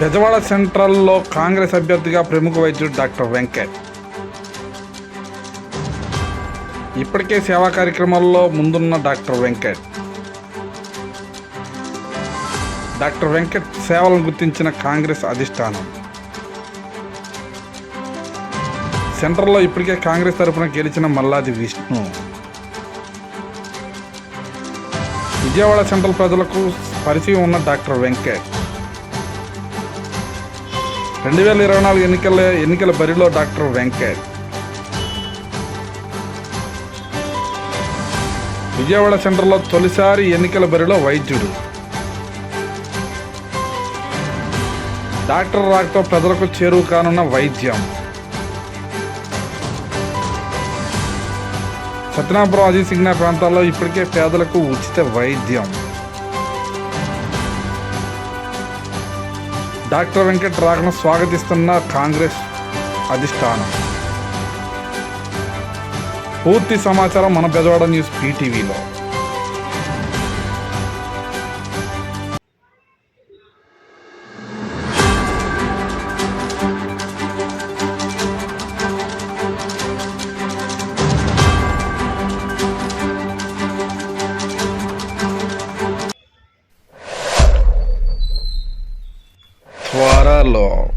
బెజవాడ సెంట్రల్లో కాంగ్రెస్ అభ్యర్థిగా ప్రముఖ వైద్యుడు డాక్టర్ వెంకట్. ఇప్పటికే సేవా కార్యక్రమాల్లో ముందున్న డాక్టర్ వెంకట్. డాక్టర్ వెంకట్ సేవలను గుర్తించిన కాంగ్రెస్ అధిష్టానం. సెంట్రల్లో ఇప్పటికే కాంగ్రెస్ తరఫున గెలిచిన మల్లాది విష్ణు. విజయవాడ సెంట్రల్ ప్రజలకు పరిచయం ఉన్న డాక్టర్ వెంకట్. రెండు వేల ఇరవై నాలుగు ఎన్నికల ఎన్నికల బరిలో డాక్టర్ వెంకట్. విజయవాడ సెంటర్లో తొలిసారి ఎన్నికల బరిలో వైద్యుడు. డాక్టర్ రాకతో ప్రజలకు చేరువు కానున్న వైద్యం. సత్యనాపురం అజీ సిగ్నా ప్రాంతాల్లో ఇప్పటికే పేదలకు ఉచిత వైద్యం. డాక్టర్ వెంకట్రాఘను స్వాగతిస్తున్న కాంగ్రెస్ అధిష్టానం. పూర్తి సమాచారం మన బెజవాడ న్యూస్ పీటీవీలో. quarrelò